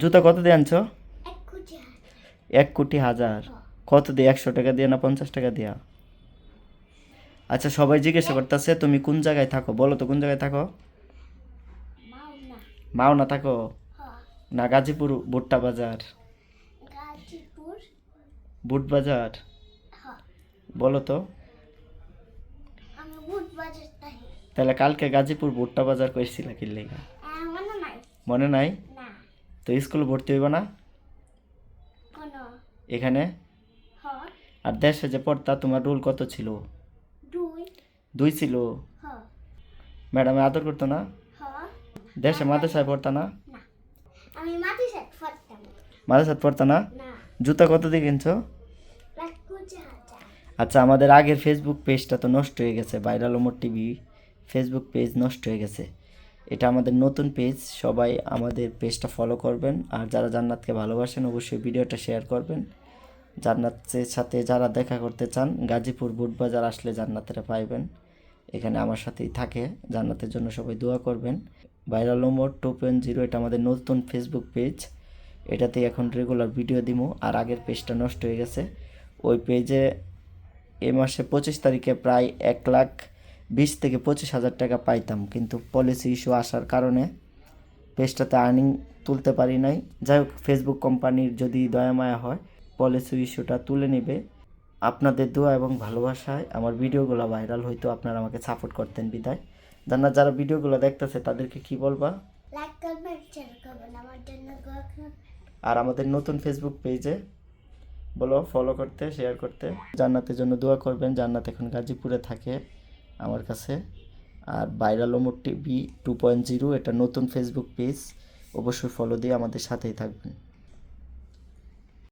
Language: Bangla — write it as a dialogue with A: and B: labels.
A: জুতা কত দিয়ে আনছো?
B: এক কোটি হাজার।
A: কত দিয়ে? একশো টাকা দিয়ে না পঞ্চাশ টাকা দিয়া? আচ্ছা সবাই জিজ্ঞাসা করতেছে তুমি কোন জায়গায় থাকো? বলো তো কোন জায়গায় থাকো?
B: মাওনা।
A: থাকো? না গাজীপুর ভুট্টা বাজার। বুট বাজার? বলো তো। তাহলে কালকে গাজীপুর ভুট্টা বাজার করেছিল কি লেগা?
B: মনে নাই।
A: মনে তো স্কুলে ভর্তি হইব না? এখানে? আর দেশে যে পড়তা তোমার রোল কত ছিল?
B: দুই।
A: ছিল?
B: হ
A: ম্যাডামে আদর করতো না?
B: হ
A: দেশে মাদ্রাসায় পড়তা না? মাদ্রাসায় পড়তা না? জুতা কত দিয়ে কিনছো? আচ্ছা আমাদের আগের ফেসবুক পেজটা তো নষ্ট হয়ে গেছে viral Omar TV Facebook page নষ্ট হয়ে গেছে। এটা আমাদের নতুন পেজ সবাই আমাদের পেজটা ফলো করবেন। আর যারা জান্নাতকে ভালোবাসেন, অবশ্যই ভিডিওটা শেয়ার করবেন। জান্নাতের সাথে যারা দেখা করতে চান, গাজীপুর বুটবাজার আসলে জান্নাতেরা পাইবেন। এখানে আমার সাথেই থাকে, জান্নাতের জন্য সবাই দোয়া করবেন। Viral number two point zero এটা আমাদের নতুন ফেসবুক পেজ এটাতে এখন রেগুলার ভিডিও দিমু, আর আগের পেজটা নষ্ট হয়ে গেছে। ওই পেজে এ মাসে পঁচিশ তারিখে প্রায় এক লাখ বিশ থেকে পঁচিশ হাজার টাকা পাইতাম কিন্তু পলিসি ইস্যু আসার কারণে পেজটাতে আর্নিং তুলতে পারি নাই। যাই হোক ফেসবুক কোম্পানির যদি দয়ামায়া হয় পলিসি ইস্যুটা তুলে নেবে। আপনাদের দোয়া এবং ভালোবাসায় আমার ভিডিওগুলো ভাইরাল হয়তো আপনারা আমাকে সাপোর্ট করতেন বিদায়। জানা যারা ভিডিওগুলো দেখতেছে তাদেরকে কি বলবা? আর আমাদের নতুন ফেসবুক পেজে বলো ফলো করতে শেয়ার করতে। জান্নাতের জন্য দোয়া করবেন। জান্নাত এখন গাজীপুরে থাকে। আমার কাছে। আর viral Omar TV two point zero, এটা নতুন ফেসবুক পেজ অবশ্যই ফলো দিয়ে আমাদের সাথেই থাকবেন।